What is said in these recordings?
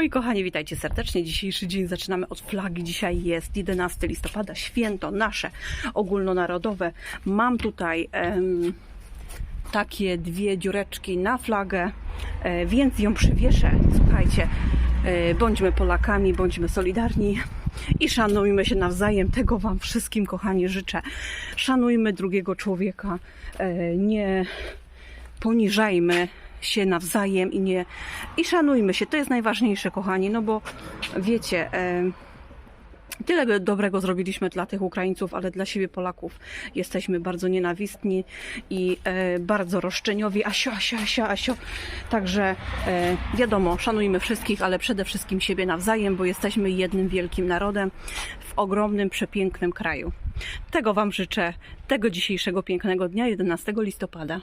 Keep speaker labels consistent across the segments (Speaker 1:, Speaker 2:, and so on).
Speaker 1: Moi kochani, witajcie serdecznie. Dzisiejszy dzień zaczynamy od flagi. Dzisiaj jest 11 listopada, święto nasze ogólnonarodowe. Mam tutaj em, takie dwie dziureczki na flagę, e, więc ją przywieszę. Słuchajcie, e, bądźmy Polakami, bądźmy solidarni i szanujmy się nawzajem. Tego Wam wszystkim, kochani, życzę. Szanujmy drugiego człowieka, e, nie poniżajmy się nawzajem i nie i szanujmy się. To jest najważniejsze, kochani, no bo wiecie, tyle dobrego zrobiliśmy dla tych Ukraińców, ale dla siebie Polaków jesteśmy bardzo nienawistni i e, bardzo roszczeniowi. Asio, asio, asio, asio. Także e, wiadomo, szanujmy wszystkich, ale przede wszystkim siebie nawzajem, bo jesteśmy jednym wielkim narodem w ogromnym, przepięknym kraju. Tego Wam życzę, tego dzisiejszego pięknego dnia, 11 listopada.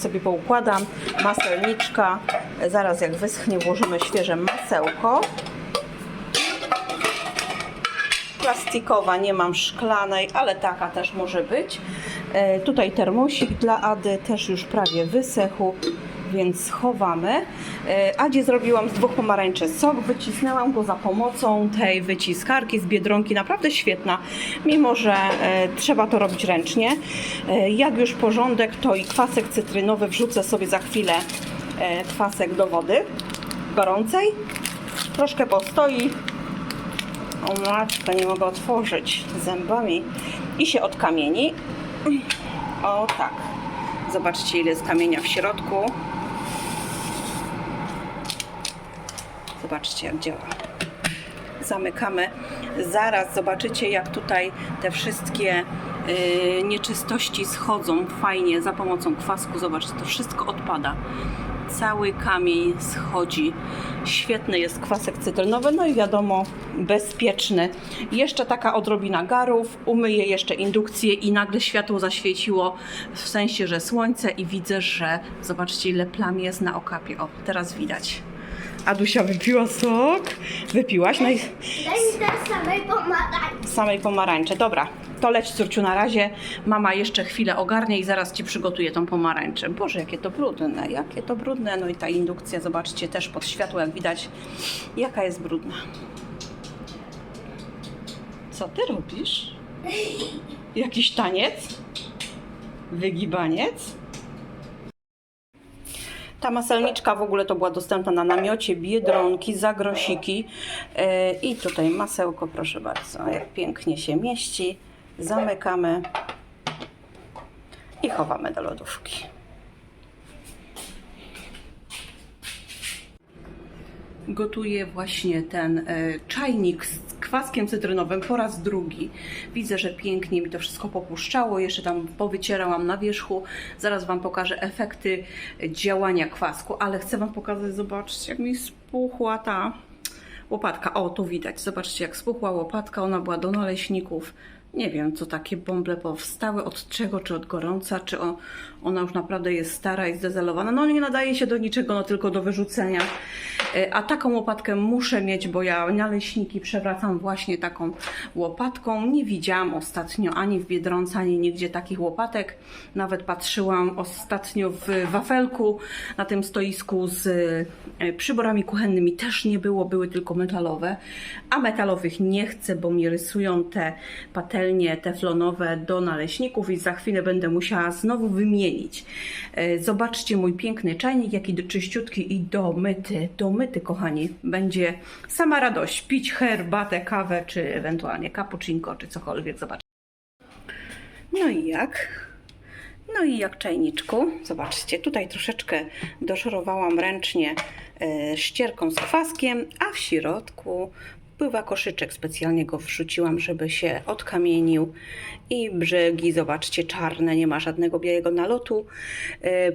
Speaker 1: Sobie poukładam. Maselniczka, zaraz jak wyschnie włożymy świeże masełko. Plastikowa, nie mam szklanej, ale taka też może być. E, tutaj termosik dla Ady też już prawie wysechł, więc schowamy. E, Adzie zrobiłam z dwóch pomarańczy sok, wycisnęłam go za pomocą tej wyciskarki z Biedronki, naprawdę świetna, mimo że e, trzeba to robić ręcznie. E, jak już porządek, to i kwasek cytrynowy wrzucę sobie za chwilę kwasek do wody gorącej. Troszkę postoi, o matko, nie mogę otworzyć zębami. I się odkamieni. O tak. Zobaczcie ile jest kamienia w środku. Zobaczcie jak działa. Zamykamy. Zaraz zobaczycie jak tutaj te wszystkie yy, nieczystości schodzą fajnie za pomocą kwasku. Zobaczcie, to wszystko odpada. Cały kamień schodzi. Świetny jest kwasek cytrynowy, no i wiadomo, bezpieczny. Jeszcze taka odrobina garów, umyję jeszcze indukcję i nagle światło zaświeciło, w sensie, że słońce i widzę, że zobaczcie ile plam jest na okapie. O, teraz widać. Adusia wypiła sok. Wypiłaś? No i
Speaker 2: Daj mi teraz samej pomarańczy.
Speaker 1: samej pomarańczy. Dobra, to leć córciu na razie. Mama jeszcze chwilę ogarnie i zaraz Ci przygotuję tą pomarańczę. Boże, jakie to brudne, jakie to brudne. No i ta indukcja, zobaczcie, też pod światło, jak widać, jaka jest brudna. Co Ty robisz? Jakiś taniec? Wygibaniec? Ta maselniczka w ogóle to była dostępna na namiocie Biedronki, za grosiki. E, I tutaj masełko, proszę bardzo, jak pięknie się mieści. Zamykamy i chowamy do lodówki. Gotuję właśnie ten e, czajnik z kwaskiem cytrynowym po raz drugi. Widzę, że pięknie mi to wszystko popuszczało. Jeszcze tam powycierałam na wierzchu. Zaraz Wam pokażę efekty działania kwasku, ale chcę Wam pokazać, zobaczcie, jak mi spuchła ta łopatka. O, tu widać. Zobaczcie, jak spuchła łopatka. Ona była do naleśników. Nie wiem, co takie bąble powstały, od czego, czy od gorąca, czy o, ona już naprawdę jest stara i zdezelowana. No nie nadaje się do niczego, no tylko do wyrzucenia. E, A taką łopatkę muszę mieć, bo ja naleśniki przewracam właśnie taką łopatką. Nie widziałam ostatnio ani w Biedronce, ani nigdzie takich łopatek. Nawet patrzyłam ostatnio w wafelku na tym stoisku z e, przyborami kuchennymi. Też nie było, były tylko metalowe. A metalowych nie chcę, bo mi rysują te patelnie teflonowe do naleśników i za chwilę będę musiała znowu wymienić. E, Zobaczcie mój piękny czajnik, jaki do czyściutki i domyty, domyty kochani. Będzie sama radość pić herbatę, kawę, czy ewentualnie cappuccino, czy cokolwiek. Zobaczcie. No i jak? No i jak czajniczku, zobaczcie, tutaj troszeczkę doszorowałam ręcznie e, ścierką z kwaskiem, a w środku pływa koszyczek. Specjalnie go wrzuciłam, żeby się odkamienił. I brzegi, zobaczcie, czarne, nie ma żadnego białego nalotu. E,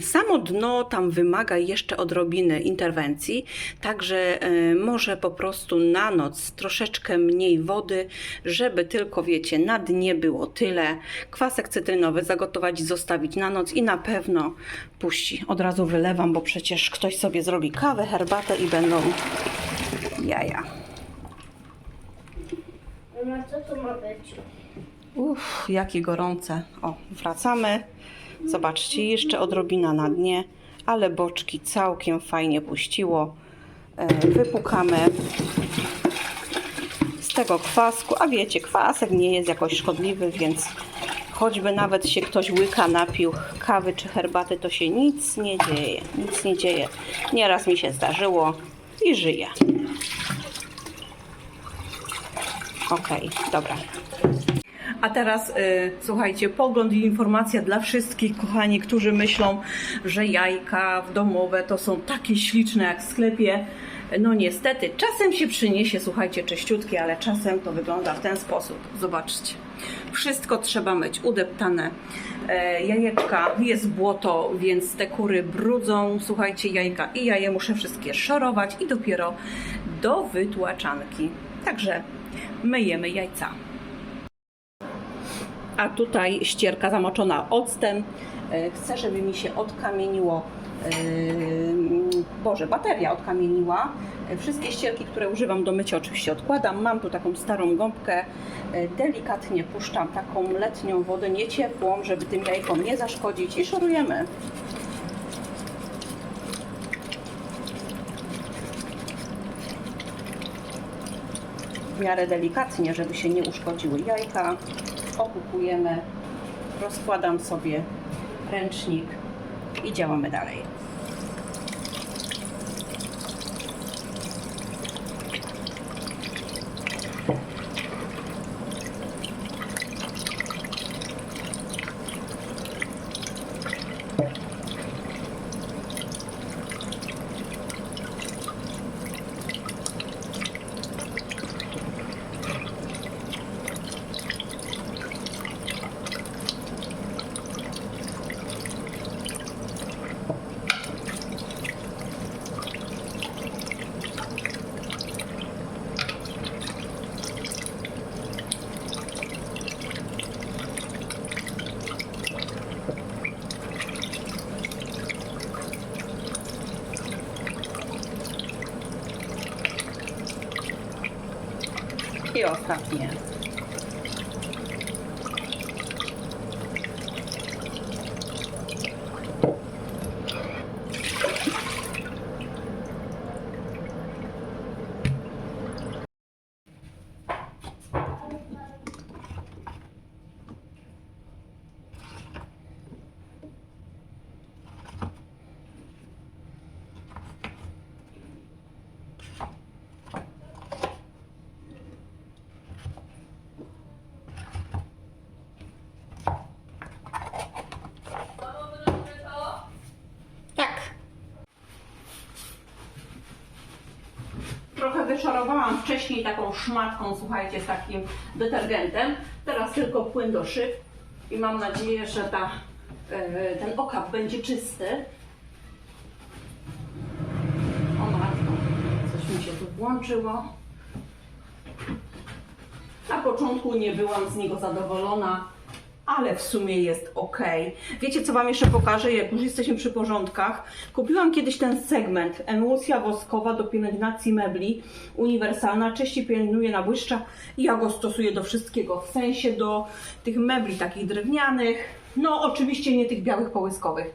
Speaker 1: Samo dno tam wymaga jeszcze odrobiny interwencji, także e, może po prostu na noc troszeczkę mniej wody, żeby tylko, wiecie, na dnie było tyle. Kwasek cytrynowy zagotować zostawić na noc i na pewno puści. Od razu wylewam, bo przecież ktoś sobie zrobi kawę, herbatę i będą jaja.
Speaker 2: Mama, co to ma być?
Speaker 1: Uff, jakie gorące. O, wracamy. Zobaczcie, jeszcze odrobina na dnie, ale boczki całkiem fajnie puściło. E, Wypukamy z tego kwasku, a wiecie, kwasek nie jest jakoś szkodliwy, więc choćby nawet się ktoś łyka napił kawy czy herbaty, to się nic nie dzieje. Nic nie dzieje. Nieraz mi się zdarzyło i żyję. Okej, dobra. A teraz y, słuchajcie, pogląd i informacja dla wszystkich, kochani, którzy myślą, że jajka w domowe to są takie śliczne jak w sklepie. No niestety, czasem się przyniesie, słuchajcie, czyściutkie, ale czasem to wygląda w ten sposób. Zobaczcie. Wszystko trzeba myć, udeptane e, jajeczka, jest błoto, więc te kury brudzą, słuchajcie, jajka i ja je muszę wszystkie szorować i dopiero do wytłaczanki. Także myjemy jajca a tutaj ścierka zamoczona octem E, Chcę, żeby mi się odkamieniło, yy, Boże, bateria odkamieniła. E, Wszystkie ścierki, które używam do mycia oczywiście odkładam. Mam tu taką starą gąbkę. E, Delikatnie puszczam taką letnią wodę, nie ciepłą, żeby tym jajkom nie zaszkodzić i szorujemy. Miarę delikatnie, żeby się nie uszkodziły jajka. Okupujemy, rozkładam sobie ręcznik i działamy dalej. I ostatnie. Tak. Trochę wyszorowałam wcześniej taką szmatką, słuchajcie, z takim detergentem. Teraz tylko płyn do szyb i mam nadzieję, że ta, e, ten okap będzie czysty. O matko, coś mi się tu włączyło. Na początku nie byłam z niego zadowolona, ale w sumie jest ok. Wiecie, co Wam jeszcze pokażę, jak już jesteśmy przy porządkach? Kupiłam kiedyś ten segment, emulsja woskowa do pielęgnacji mebli, uniwersalna, częściej pielęgnuje na błyszcza. I ja go stosuję do wszystkiego, w sensie do tych mebli takich drewnianych, no oczywiście nie tych białych połyskowych,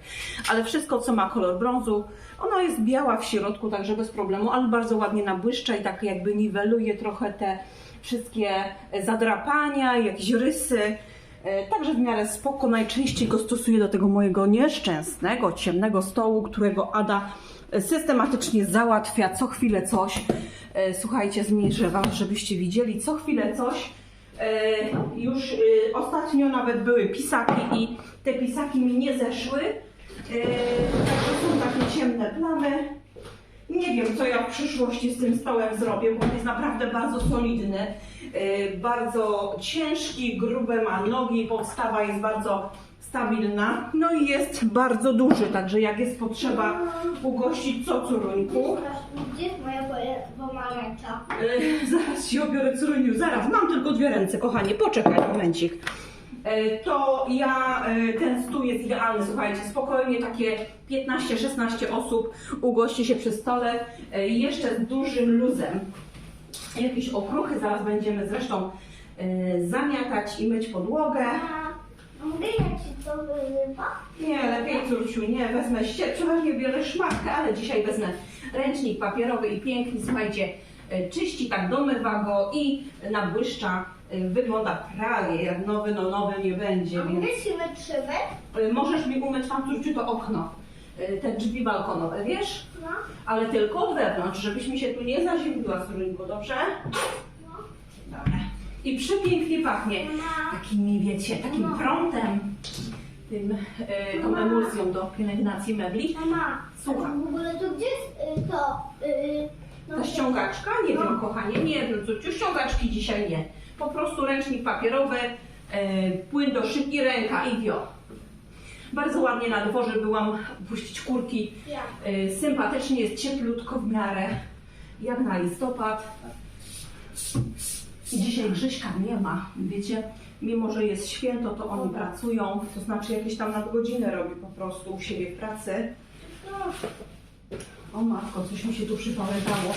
Speaker 1: ale wszystko, co ma kolor brązu, ona jest biała w środku, także bez problemu, ale bardzo ładnie nabłyszcza i tak jakby niweluje trochę te wszystkie zadrapania, jakieś rysy. E, Także w miarę spoko. Najczęściej go stosuję do tego mojego nieszczęsnego, ciemnego stołu, którego Ada systematycznie załatwia co chwilę coś. E, Słuchajcie, zmniejszę Wam, żebyście widzieli co chwilę coś. E, Już e, ostatnio nawet były pisaki i te pisaki mi nie zeszły. E, Także są takie ciemne plamy. Nie wiem, co ja w przyszłości z tym stołem zrobię, bo on jest naprawdę bardzo solidny, yy, bardzo ciężki, grube ma nogi, podstawa jest bardzo stabilna, no i jest bardzo duży, także jak jest potrzeba ugościć co curuńku,
Speaker 2: Gdzie jest moja pomarańcza?
Speaker 1: yy, zaraz się obiorę curuniu, zaraz, mam tylko dwie ręce, kochanie, poczekaj momencik. Yy, To ja, yy, ten stół jest idealny, słuchajcie, spokojnie takie 15-16 osób ugości się przy stole, yy, jeszcze z dużym luzem. Jakieś okruchy, zaraz będziemy zresztą zamiatać i myć podłogę.
Speaker 2: A, mogę ja ci to wyrywa?
Speaker 1: Nie, lepiej córciu, nie, wezmę ście, przeważnie biorę szmatkę, ale dzisiaj wezmę ręcznik papierowy i pięknie, słuchajcie, czyści tak, domywa go i nabłyszcza, wygląda prawie jak nowy, no nowy nie będzie, więc
Speaker 2: mogę ci wytrzymać?
Speaker 1: y, możesz mi umyć tam to okno, y, te drzwi balkonowe, wiesz?
Speaker 2: No.
Speaker 1: Ale tylko od wewnątrz, żebyś mi się tu nie zaziębiła z rynku, dobrze? Dobra. I przepięknie pachnie.
Speaker 2: Mama.
Speaker 1: Takimi, wiecie, takim prątem, tym, y, tą emulsją do pielęgnacji mebli.
Speaker 2: Mama,
Speaker 1: Słucham.
Speaker 2: w ogóle to gdzie jest y, to? Y, no,
Speaker 1: Ta ściągaczka? Nie
Speaker 2: No.
Speaker 1: wiem, kochanie, nie wiem, córciu, ściągaczki dzisiaj nie. Po prostu ręcznik papierowy, e, płyn do szyb i ręka i wio. Bardzo ładnie na dworze byłam puścić kurki. E, sympatycznie jest cieplutko w miarę, jak na listopad. I dzisiaj Grzyśka nie ma. Wiecie, mimo że jest święto, to oni pracują, to znaczy jakieś tam nadgodziny robi po prostu u siebie w pracy. O matko, coś mi się tu przypamiętało.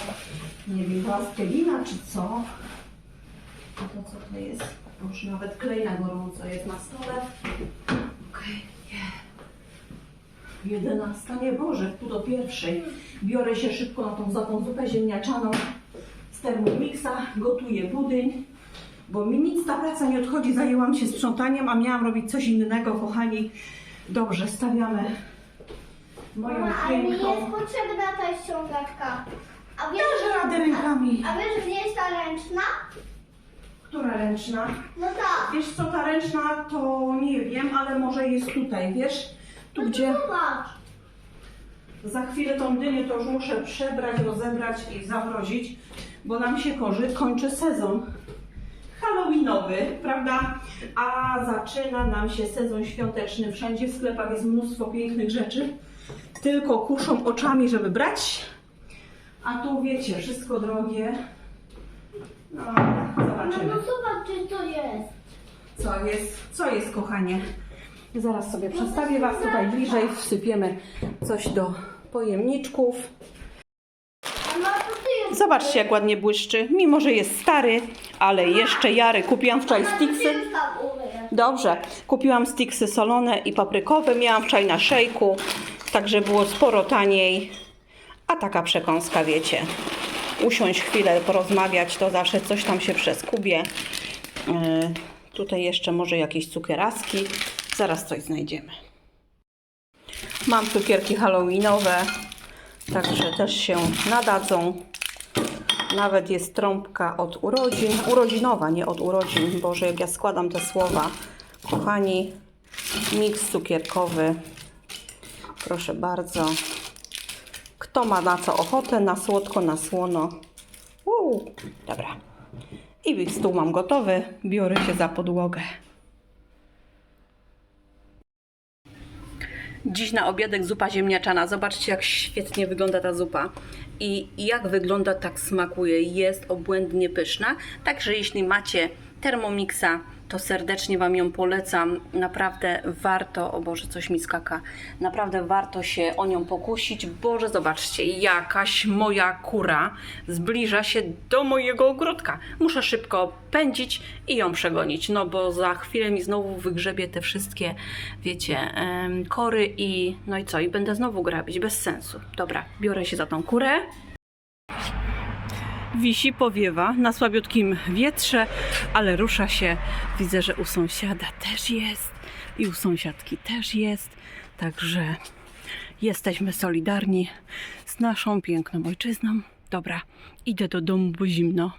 Speaker 1: Nie wiem, plastelina czy co? A to co to jest? Już nawet klej na gorąco jest na stole. Okej, nie. 11, nie Boże, tu do pierwszej. Biorę się szybko na tą za tą zupę ziemniaczaną z Thermomixa, gotuję budyń, bo mi nic ta praca nie odchodzi, zajęłam się sprzątaniem, a miałam robić coś innego, kochani. Dobrze, stawiamy moją
Speaker 2: Mama, ale mi jest
Speaker 1: piękną...
Speaker 2: potrzebna ta ściągaczka. A wiesz,
Speaker 1: Dasz radę rękami.
Speaker 2: a wiesz, gdzie jest ta ręczna?
Speaker 1: Która ręczna?
Speaker 2: No tak.
Speaker 1: Wiesz co, ta ręczna to nie wiem, ale może jest tutaj, wiesz? Tu gdzie
Speaker 2: Zobacz.
Speaker 1: za chwilę tą dynię to już muszę przebrać, rozebrać i zamrozić, bo nam się korzy, kończy sezon halloweenowy, prawda? A zaczyna nam się sezon świąteczny. Wszędzie w sklepach jest mnóstwo pięknych rzeczy. Tylko kuszą oczami, żeby brać. A tu wiecie, wszystko drogie. No,
Speaker 2: No,
Speaker 1: zobaczymy.
Speaker 2: no zobacz, czy to jest.
Speaker 1: Co jest, co jest, kochanie? Zaraz sobie przestawię Was tutaj bliżej, wsypiemy coś do pojemniczków.
Speaker 2: Ją
Speaker 1: Zobaczcie, jak ładnie błyszczy, mimo że jest stary, ale jeszcze jary. Kupiłam wczoraj
Speaker 2: umyjesz.
Speaker 1: Dobrze, kupiłam sticksy solone i paprykowe, miałam wczoraj na szejku, także było sporo taniej. A taka przekąska, wiecie, usiąść chwilę, porozmawiać, to zawsze coś tam się przeskubie. Yy, tutaj jeszcze może jakieś cukieraski, zaraz coś znajdziemy. Mam cukierki halloweenowe, także też się nadadzą. Nawet jest trąbka od urodzin, urodzinowa, nie od urodzin. Boże, jak ja składam te słowa. Kochani, miks cukierkowy. Proszę bardzo. Kto ma na co ochotę, na słodko, na słono. Dobra. I stół mam gotowy. Biorę się za podłogę. Dziś na obiadek zupa ziemniaczana. Zobaczcie, jak świetnie wygląda ta zupa. I jak wygląda, tak smakuje. Jest obłędnie pyszna. Także jeśli macie Thermomixa, to serdecznie Wam ją polecam. Naprawdę warto, o Boże, coś mi skaka. Naprawdę warto się o nią pokusić. Boże, zobaczcie, jakaś moja kura zbliża się do mojego ogródka. Muszę szybko pędzić i ją przegonić, no bo za chwilę mi znowu wygrzebie te wszystkie, wiecie, kory i no i co, i będę znowu grabić, bez sensu. Dobra, biorę się za tą kurę. Wisi, powiewa na słabiutkim wietrze, ale rusza się. Widzę, że u sąsiada też jest i u sąsiadki też jest. Także jesteśmy solidarni z naszą piękną ojczyzną. Dobra, idę do domu, bo zimno.